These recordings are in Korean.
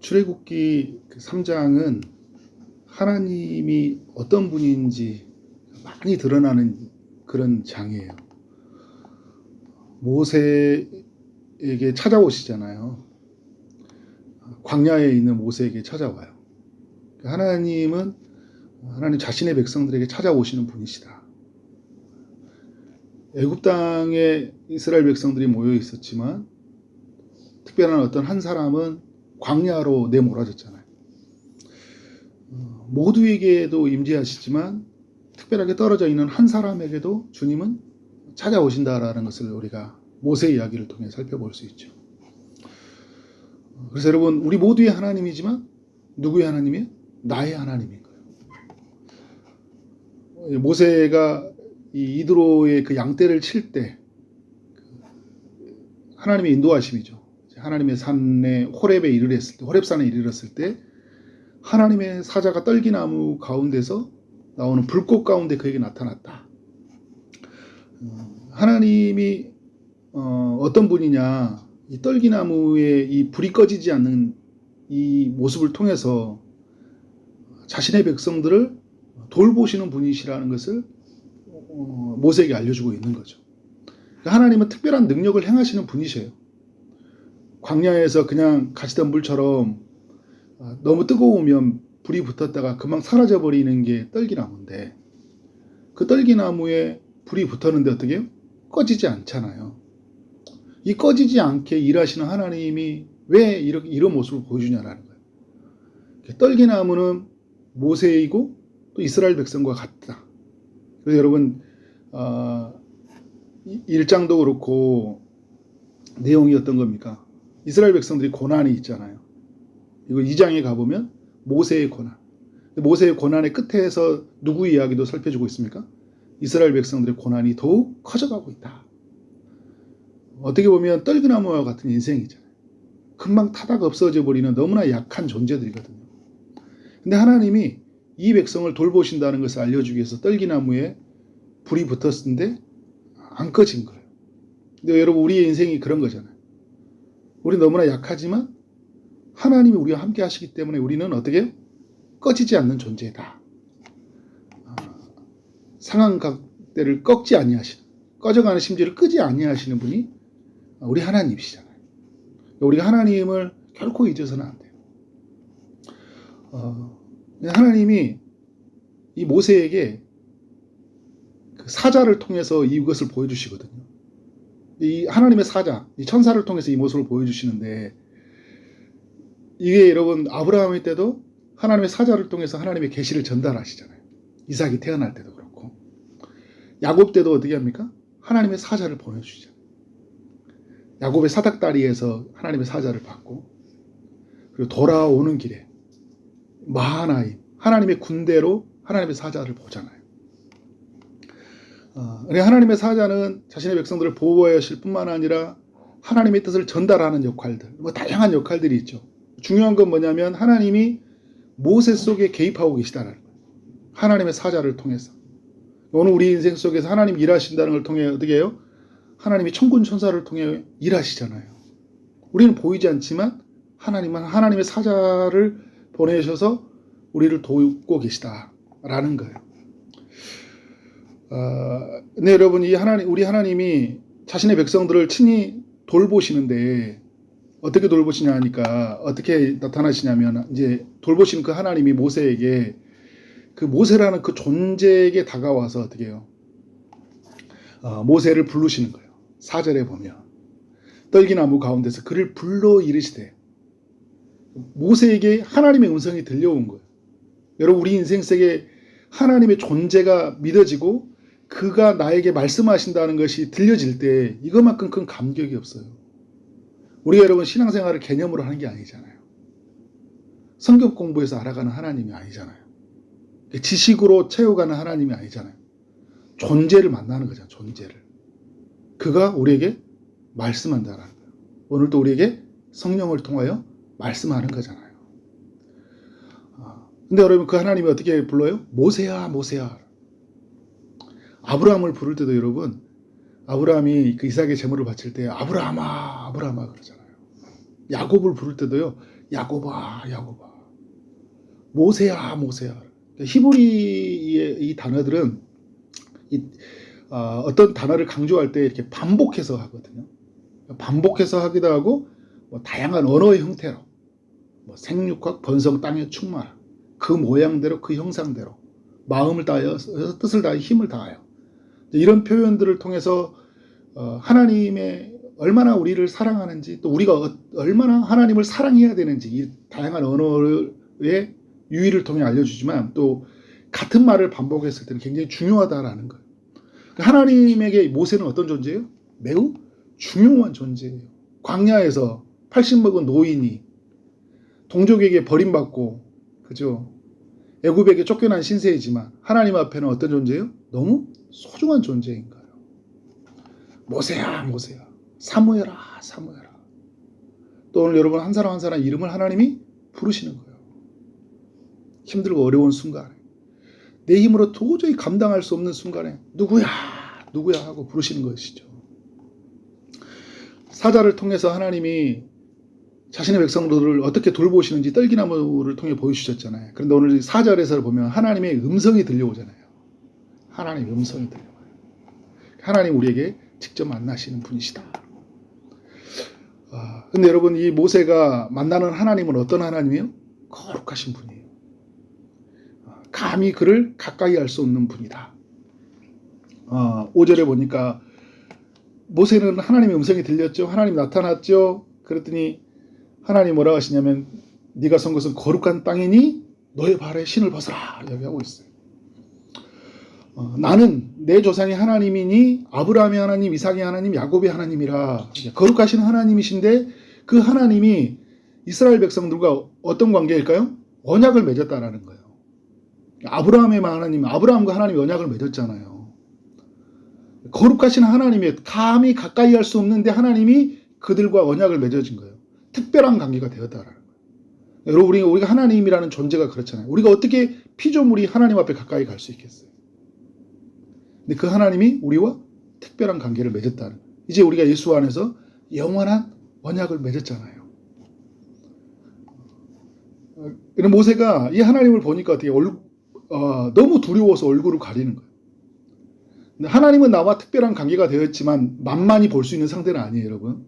출애굽기 3장은 하나님이 어떤 분인지 많이 드러나는 그런 장이에요. 모세에게 찾아오시잖아요. 광야에 있는 모세에게 찾아와요. 하나님은 하나님 자신의 백성들에게 찾아오시는 분이시다. 애굽 땅에 이스라엘 백성들이 모여 있었지만 특별한 어떤 한 사람은 광야로 내몰아졌잖아요. 어, 모두에게도 임재하시지만 특별하게 떨어져 있는 한 사람에게도 주님은 찾아오신다라는 것을 우리가 모세 이야기를 통해 살펴볼 수 있죠. 어, 그래서 여러분 우리 모두의 하나님이지만 누구의 하나님이에요? 나의 하나님인 거예요. 어, 모세가 이 이드로의 그 양떼를 칠 때 하나님의 인도하심이죠. 하나님의 산에 호렙에 이르렀을 때 호렙산에 이르렀을 때 하나님의 사자가 떨기나무 가운데서 나오는 불꽃 가운데 그에게 나타났다. 어, 하나님이 어, 떤 분이냐 이 떨기나무에 이 불이 꺼지지 않는 이 모습을 통해서 자신의 백성들을 돌보시는 분이시라는 것을 어, 모세에게 알려주고 있는 거죠. 하나님은 특별한 능력을 행하시는 분이세요. 광야에서 그냥 가시던 물처럼 아, 너무 뜨거우면 불이 붙었다가 금방 사라져 버리는 게 떨기나무인데 그 떨기나무에 불이 붙었는데 어떻게 해요? 꺼지지 않잖아요. 이 꺼지지 않게 일하시는 하나님이 왜 이렇게 이런 모습을 보여주냐라는 거예요. 떨기나무는 모세이고 또 이스라엘 백성과 같다. 그래서 여러분 어, 1장도 그렇고 내용이 어떤 겁니까? 이스라엘 백성들이 고난이 있잖아요. 이거 2장에 가보면 모세의 고난. 모세의 고난의 끝에서 누구 이야기도 살펴주고 있습니까? 이스라엘 백성들의 고난이 더욱 커져가고 있다. 어떻게 보면 떨기나무와 같은 인생이잖아요. 금방 타다가 없어져 버리는 너무나 약한 존재들이거든요. 근데 하나님이 이 백성을 돌보신다는 것을 알려주기 위해서 떨기나무에 불이 붙었는데 안 꺼진 거예요. 근데 여러분 우리의 인생이 그런 거잖아요. 우리 너무나 약하지만 하나님이 우리와 함께 하시기 때문에 우리는 어떻게 꺼지지 않는 존재다. 아, 상한 각대를 꺾지 아니하시는 꺼져가는 심지를 끄지 아니하시는 분이 우리 하나님이시잖아요. 우리가 하나님을 결코 잊어서는 안 돼요. 어, 하나님이 이 모세에게 그 사자를 통해서 이것을 보여주시거든요. 이 하나님의 사자, 이 천사를 통해서 이 모습을 보여주시는데 이게 여러분 아브라함의 때도 하나님의 사자를 통해서 하나님의 계시를 전달하시잖아요. 이삭이 태어날 때도 그렇고 야곱 때도 어떻게 합니까? 하나님의 사자를 보내주시잖아요. 야곱의 사닥다리에서 하나님의 사자를 받고 그리고 돌아오는 길에 마하나임 하나님의 군대로 하나님의 사자를 보잖아요. 어, 하나님의 사자는 자신의 백성들을 보호해야 하실 뿐만 아니라 하나님의 뜻을 전달하는 역할들, 뭐 다양한 역할들이 있죠. 중요한 건 뭐냐면 하나님이 모세 속에 개입하고 계시다는 거예요. 하나님의 사자를 통해서. 오늘 우리 인생 속에서 하나님 일하신다는 걸 통해 어떻게 해요? 하나님이 천군 천사를 통해 일하시잖아요. 우리는 보이지 않지만 하나님은 하나님의 사자를 보내셔서 우리를 돕고 계시다라는 거예요. 어, 근데 여러분 이 하나님 우리 하나님이 자신의 백성들을 친히 돌보시는데 어떻게 돌보시냐 하니까 어떻게 나타나시냐면 이제 돌보시는 그 하나님이 모세에게 그 모세라는 그 존재에게 다가와서 어떻게 해요? 어, 모세를 부르시는 거예요. 사절에 보면 떨기나무 가운데서 그를 불러 이르시되 모세에게 하나님의 음성이 들려온 거예요. 여러분 우리 인생 속에 하나님의 존재가 믿어지고 그가 나에게 말씀하신다는 것이 들려질 때 이것만큼 큰 감격이 없어요. 우리가 여러분 신앙생활을 개념으로 하는 게 아니잖아요. 성경 공부에서 알아가는 하나님이 아니잖아요. 지식으로 채워가는 하나님이 아니잖아요. 존재를 만나는 거잖아요. 존재를. 그가 우리에게 말씀한다라는 거예요. 오늘도 우리에게 성령을 통하여 말씀하는 거잖아요. 아, 근데 여러분 그 하나님이 어떻게 불러요? 모세야 모세야. 아브라함을 부를 때도 여러분 아브라함이 그 이삭의 제물을 바칠 때 아브라함아 아브라함아 그러잖아요. 야곱을 부를 때도요. 야곱아, 야곱아. 모세야, 모세야. 히브리의 이 단어들은 이, 어, 떤 단어를 강조할 때 이렇게 반복해서 하거든요. 반복해서 하기도 하고 뭐 다양한 언어의 형태로 뭐 생육학, 번성, 땅의 충만 그 모양대로 그 형상대로 마음을 다하여 뜻을 다하여 힘을 다하여 이런 표현들을 통해서 어, 하나님의 얼마나 우리를 사랑하는지 또 우리가 어, 얼마나 하나님을 사랑해야 되는지 이 다양한 언어의 유의를 통해 알려주지만 또 같은 말을 반복했을 때는 굉장히 중요하다라는 거예요. 그러니까 하나님에게 모세는 어떤 존재예요? 매우 중요한 존재예요. 광야에서 80 먹은 노인이 동족에게 버림받고 그죠? 애굽에게 쫓겨난 신세이지만 하나님 앞에는 어떤 존재예요? 너무 소중한 존재인 거예요. 모세야, 모세야. 사무해라, 사무해라. 또 오늘 여러분 한 사람 한 사람 이름을 하나님이 부르시는 거예요. 힘들고 어려운 순간에 내 힘으로 도저히 감당할 수 없는 순간에 누구야, 누구야 하고 부르시는 것이죠. 사자를 통해서 하나님이 자신의 백성들을 어떻게 돌보시는지 떨기나무를 통해 보여주셨잖아요. 그런데 오늘 사절에서 보면 하나님의 음성이 들려오잖아요. 하나님의 음성이 들려와요. 하나님 우리에게 직접 만나시는 분이시다. 아, 근데 여러분 이 모세가 만나는 하나님은 어떤 하나님이에요? 거룩하신 분이에요. 아, 감히 그를 가까이 할 수 없는 분이다. 아, 5절에 보니까 모세는 하나님의 음성이 들렸죠. 하나님 나타났죠. 그랬더니 하나님 뭐라고 하시냐면 네가 선 것은 거룩한 땅이니 너의 발에 신을 벗어라 여기 하고 있어요. 어, 나는 내 조상이 하나님이니 아브라함의 하나님, 이삭의 하나님, 야곱의 하나님이라 거룩하신 하나님이신데 그 하나님이 이스라엘 백성들과 어떤 관계일까요? 언약을 맺었다라는 거예요. 아브라함의 하나님, 아브라함과 하나님이 언약을 맺었잖아요. 거룩하신 하나님이 감히 가까이 할 수 없는데 하나님이 그들과 언약을 맺어진 거예요. 특별한 관계가 되었다라는 거예요. 여러분 우리 우리가 하나님이라는 존재가 그렇잖아요. 우리가 어떻게 피조물이 하나님 앞에 가까이 갈 수 있겠어요? 근데 그 하나님이 우리와 특별한 관계를 맺었다는 거예요. 이제 우리가 예수 안에서 영원한 언약을 맺었잖아요. 어, 모세가 이 하나님을 보니까 어떻게 얼, 어, 너무 두려워서 얼굴을 가리는 거예요. 하나님은 나와 특별한 관계가 되었지만 만만히 볼 수 있는 상대는 아니에요, 여러분.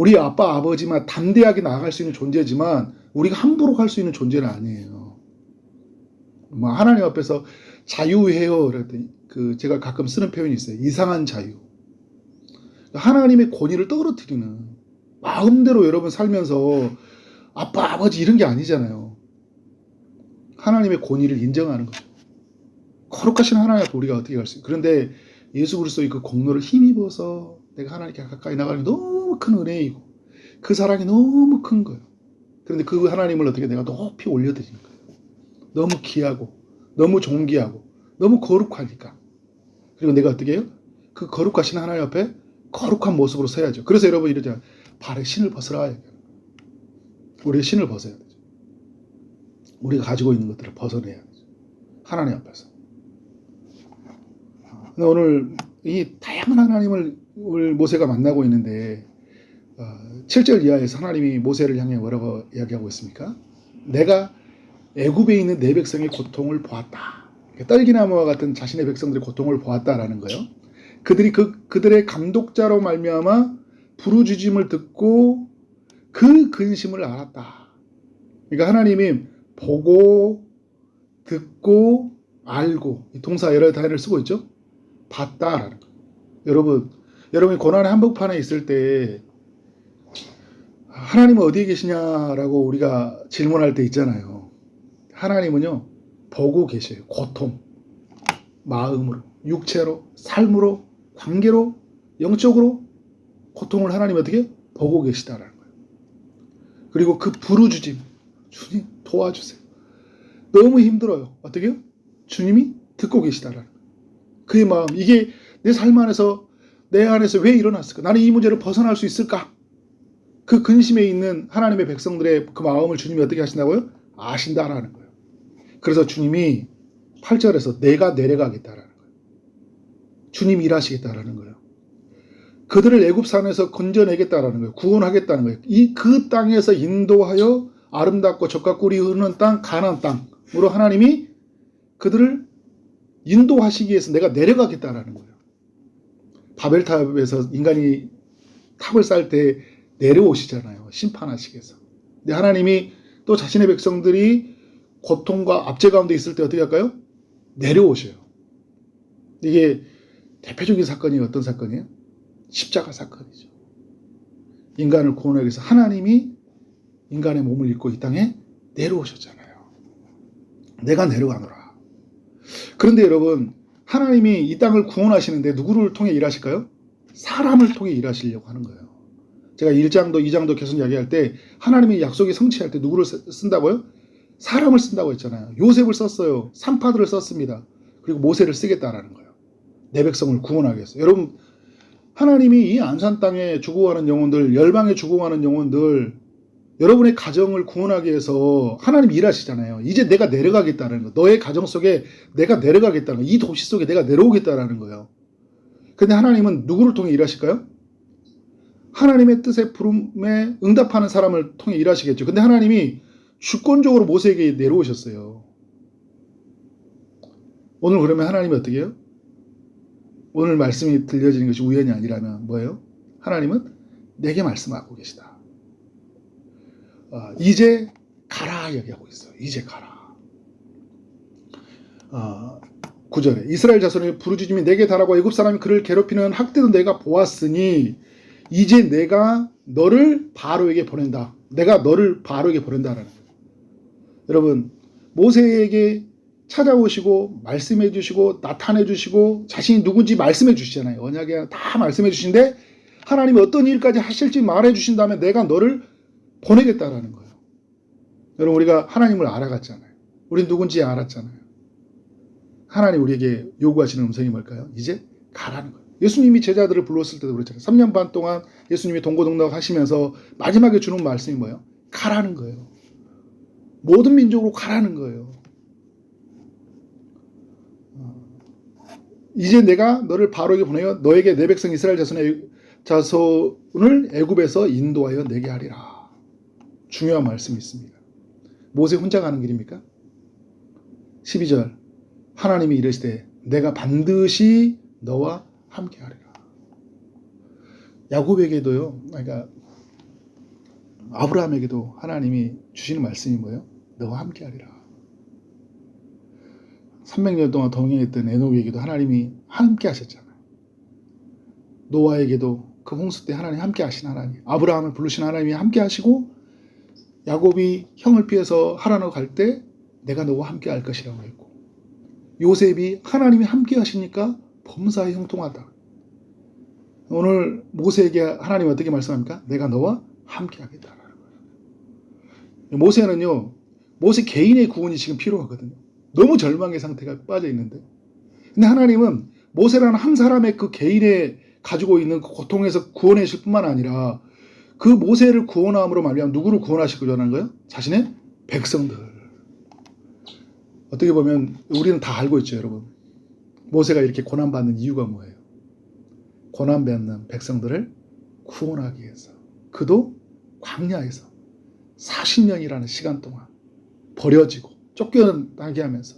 우리 아빠, 아버지만 담대하게 나아갈 수 있는 존재지만 우리가 함부로 갈수 있는 존재는 아니에요. 뭐 하나님 앞에서 자유해요. 그랬더니 그 제가 가끔 쓰는 표현이 있어요. 이상한 자유. 하나님의 권위를 떨어뜨리는 마음대로 여러분 살면서 아빠, 아버지 이런 게 아니잖아요. 하나님의 권위를 인정하는 거죠. 거룩하신 하나님 앞에 우리가 어떻게 갈 수 있어요? 그런데 예수 그리스도의 그 공로를 힘입어서 내가 하나님께 가까이 나가는 게 너무 큰 은혜이고 그 사랑이 너무 큰 거예요. 그런데 그 하나님을 어떻게 내가 높이 올려드리는 거예요. 너무 귀하고 너무 존귀하고 너무 거룩하니까. 그리고 내가 어떻게 해요? 그 거룩하신 하나님 앞에 거룩한 모습으로 서야죠. 그래서 여러분 이러잖아요. 발에 신을 벗으라. 우리가 신을 벗어야 되죠. 우리가 가지고 있는 것들을 벗어내야 되죠. 하나님 앞에서. 오늘 이 다양한 하나님을 모세가 만나고 있는데 7절 어, 이하에서 하나님이 모세를 향해 뭐라고 이야기하고 있습니까? 내가 애굽에 있는 내 백성의 고통을 보았다. 딸기나무와 같은 자신의 백성들의 고통을 보았다라는 거예요. 그들이 그 그들의 감독자로 말미암아 부르짖음을 듣고 그 근심을 알았다. 그러니까 하나님이 보고 듣고 알고 이 동사 여러 단어를 쓰고 있죠. 봤다라는 거예요. 여러분, 여러분이 고난의 한복판에 있을 때 하나님은 어디에 계시냐라고 우리가 질문할 때 있잖아요. 하나님은요, 보고 계셔요. 고통, 마음으로, 육체로, 삶으로, 관계로, 영적으로 고통을 하나님 어떻게 보고 계시다라는 거예요. 그리고 그 부르주짐, 주님 도와주세요. 너무 힘들어요. 어떻게요? 주님이 듣고 계시다라는 거예요. 그의 마음, 이게 내 삶 안에서 내 안에서 왜 일어났을까? 나는 이 문제를 벗어날 수 있을까? 그 근심에 있는 하나님의 백성들의 그 마음을 주님이 어떻게 하신다고요? 아신다라는 거예요. 그래서 주님이 8절에서 내가 내려가겠다라는 거예요. 주님이 일하시겠다라는 거예요. 그들을 애굽 산에서 건져내겠다라는 거예요. 구원하겠다는 거예요. 이 그 땅에서 인도하여 아름답고 젖과 꿀이 흐르는 땅 가나안 땅으로 하나님이 그들을 인도하시기 위해서 내가 내려가겠다라는 거예요. 바벨탑에서 인간이 탑을 쌓을 때 내려오시잖아요. 심판하시기 위해서. 근데 하나님이 또 자신의 백성들이 고통과 압제 가운데 있을 때 어떻게 할까요? 내려오셔요. 이게 대표적인 사건이 어떤 사건이에요? 십자가 사건이죠. 인간을 구원하기 위해서 하나님이 인간의 몸을 입고 이 땅에 내려오셨잖아요. 내가 내려가노라. 그런데 여러분, 하나님이 이 땅을 구원하시는데 누구를 통해 일하실까요? 사람을 통해 일하시려고 하는 거예요. 제가 1장도 2장도 계속 이야기할 때 하나님이 약속이 성취할 때 누구를 쓰- 쓴다고요? 사람을 쓴다고 했잖아요. 요셉을 썼어요. 산파들을 썼습니다. 그리고 모세를 쓰겠다라는 거예요. 내 백성을 위해서. 여러분, 하나님이 이 안산 땅에 죽어가는 영혼들, 열방에 죽어가는 영혼들, 여러분의 가정을 구원하기 위해서 하나님 일하시잖아요. 이제 내가 내려가겠다는 거. 너의 가정 속에 내가 내려가겠다는 거. 이 도시 속에 내가 내려오겠다라는 거예요. 근데 하나님은 누구를 통해 일하실까요? 하나님의 뜻에 부름에 응답하는 사람을 통해 일하시겠죠. 근데 하나님이 주권적으로 모세에게 내려오셨어요. 오늘 그러면 하나님이 어떻게 해요? 오늘 말씀이 들려지는 것이 우연이 아니라면 뭐예요? 하나님은 내게 말씀하고 계시다. 어, 이제 가라 얘기하고 있어요. 이제 가라. 어, 9절에 이스라엘 자손의 부르짖음이 내게 달하고 애굽 사람이 그를 괴롭히는 학대도 내가 보았으니 이제 내가 너를 바로에게 보낸다. 내가 너를 바로에게 보낸다라는. 여러분 모세에게 찾아오시고 말씀해 주시고 나타내 주시고 자신이 누군지 말씀해 주시잖아요. 언약에 다 말씀해 주신데 하나님이 어떤 일까지 하실지 말해 주신 다음에 내가 너를 보내겠다라는 거예요. 여러분 우리가 하나님을 알아갔잖아요. 우린 누군지 알았잖아요. 하나님 우리에게 요구하시는 음성이 뭘까요? 이제 가라는 거예요. 예수님이 제자들을 불렀을 때도 그랬잖아요. 3년 반 동안 예수님이 동고동락 하시면서 마지막에 주는 말씀이 뭐예요? 가라는 거예요. 모든 민족으로 가라는 거예요. 어, 이제 내가 너를 바로에게 보내어 너에게 내 백성 이스라엘 자손의 자손을 애굽에서 인도하여 내게 하리라. 중요한 말씀이 있습니다. 모세 혼자 가는 길입니까? 12절 하나님이 이르시되 내가 반드시 너와 함께 하리라. 야곱에게도요. 그러니까 아브라함에게도 하나님이 주시는 말씀이 뭐예요? 너와 함께 하리라. 300년 동안 동행했던 에녹에게도 하나님이 함께 하셨잖아요. 노아에게도 그 홍수 때 하나님 함께 하신 하나님, 아브라함을 부르신 하나님이 함께 하시고 야곱이 형을 피해서 하라노 갈때 내가 너와 함께 할 것이라고 했고 요셉이 하나님이 함께 하시니까 범사에 형통하다. 오늘 모세에게 하나님 어떻게 말씀합니까? 내가 너와 함께 거예요. 모세는요, 모세 개인의 구원이 지금 필요하거든요. 너무 절망의 상태가 빠져 있는데. 근데 하나님은 모세라는 한 사람의 그 개인의 가지고 있는 그 고통에서 구원해 주실 뿐만 아니라 그 모세를 구원함으로 말미암아 누구를 구원하시고자 하는 거예요? 자신의 백성들. 어떻게 보면 우리는 다 알고 있죠, 여러분. 모세가 이렇게 고난받는 이유가 뭐예요? 고난받는 백성들을 구원하기 위해서. 그도 광야에서 40년이라는 시간 동안 버려지고 쫓겨나게 하면서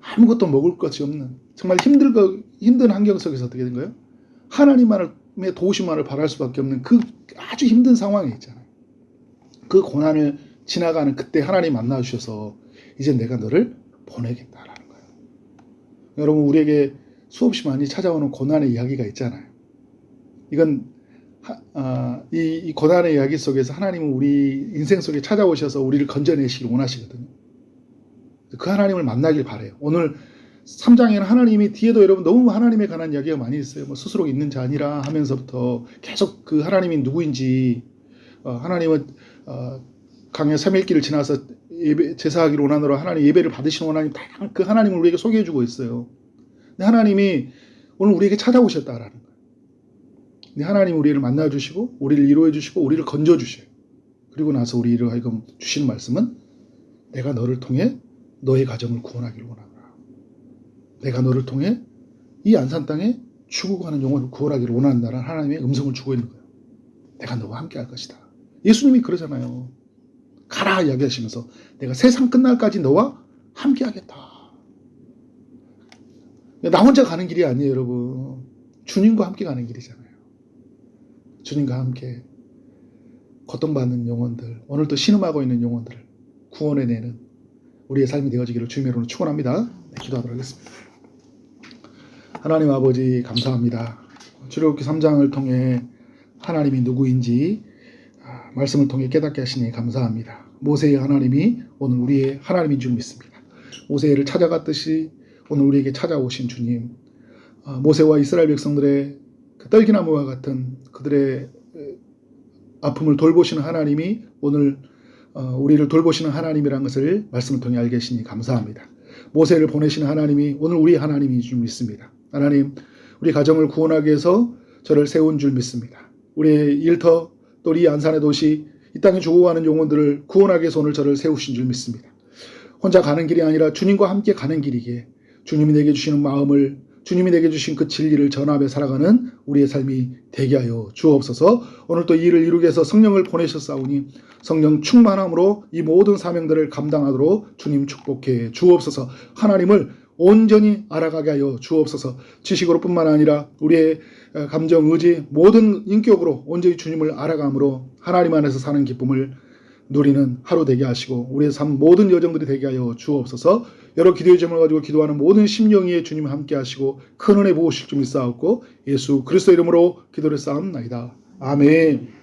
아무것도 먹을 것이 없는 정말 힘들고 힘든 환경 속에서 어떻게 된 거예요? 하나님만의 도우심만을 바랄 수밖에 없는 그 아주 힘든 상황이 있잖아요. 그 고난을 지나가는 그때 하나님 만나 주셔서 이제 내가 너를 보내겠다라는 거예요. 여러분 우리에게 수없이 많이 찾아오는 고난의 이야기가 있잖아요. 이건 하, 아, 이, 이 고난의 이야기 속에서 하나님은 우리 인생 속에 찾아오셔서 우리를 건져내시길 원하시거든요. 그 하나님을 만나길 바래요. 오늘 3장에는 하나님이 뒤에도 여러분 너무 하나님에 관한 이야기가 많이 있어요. 뭐 스스로 있는 자 아니라 하면서부터 계속 그 하나님이 누구인지 어, 하나님은 어, 강의 3일길을 지나서 예배, 제사하기를 원하노라 하나님 예배를 받으시는 하나님 다그 하나님을 우리에게 소개해주고 있어요. 근데 하나님이 오늘 우리에게 찾아오셨다라는 거예요. 근데 하나님 우리를 만나주시고 우리를 이루어주시고 우리를 건져주셔요. 그리고 나서 우리를 하여금 주시는 말씀은 내가 너를 통해 너의 가정을 구원하기를 원하노라. 내가 너를 통해 이 안산 땅에 죽어가는 영혼을 구원하기를 원한다는 하나님의 음성을 주고 있는 거예요. 내가 너와 함께 할 것이다. 예수님이 그러잖아요. 가라 이야기하시면서 내가 세상 끝날까지 너와 함께 하겠다. 나 혼자 가는 길이 아니에요, 여러분. 주님과 함께 가는 길이잖아요. 주님과 함께 고통받는 영혼들, 오늘도 신음하고 있는 영혼들을 구원해내는 우리의 삶이 되어지기를 주님의 이름으로 축원합니다. 네, 기도하도록 하겠습니다. 하나님 아버지 감사합니다. 출애굽기 3장을 통해 하나님이 누구인지 아, 말씀을 통해 깨닫게 하시니 감사합니다. 모세의 하나님이 오늘 우리의 하나님인 줄 믿습니다. 모세를 찾아갔듯이 오늘 우리에게 찾아오신 주님, 아, 모세와 이스라엘 백성들의 그 떨기나무와 같은 그들의 에, 아픔을 돌보시는 하나님이 오늘 어, 우리를 돌보시는 하나님이라는 것을 말씀을 통해 알게 하시니 감사합니다. 모세를 보내시는 하나님이 오늘 우리 하나님인 줄 믿습니다. 하나님, 우리 가정을 구원하기 위해서 저를 세운 줄 믿습니다. 우리의 일터 또 이 안산의 도시 이 땅에 죽어가는 영혼들을 위해서 오늘 저를 세우신 줄 믿습니다. 혼자 가는 길이 아니라 주님과 함께 가는 길이기에 주님이 내게 주시는 마음을 주님이 내게 주신 그 진리를 전하며 살아가는 우리의 삶이 되게 하여 주옵소서. 오늘 또이 일을 이루기 위해서 성령을 보내셨사오니 성령 충만함으로 이 모든 사명들을 감당하도록 주님 축복해 주옵소서. 하나님을 온전히 알아가게 하여 주옵소서. 지식으로 뿐만 아니라 우리의 어, 감정, 의지, 모든 인격으로 온전히 주님을 알아감으로 하나님 안에서 사는 기쁨을 누리는 하루 되게 하시고 우리의 삶 모든 여정들이 되게 하여 주옵소서. 여러 기도의 점을 가지고 기도하는 모든 심령이에 주님 함께 하시고 큰 은혜 보호실 줄 믿사옵고 예수 그리스도 이름으로 기도를 쌓옵나이다. 아멘.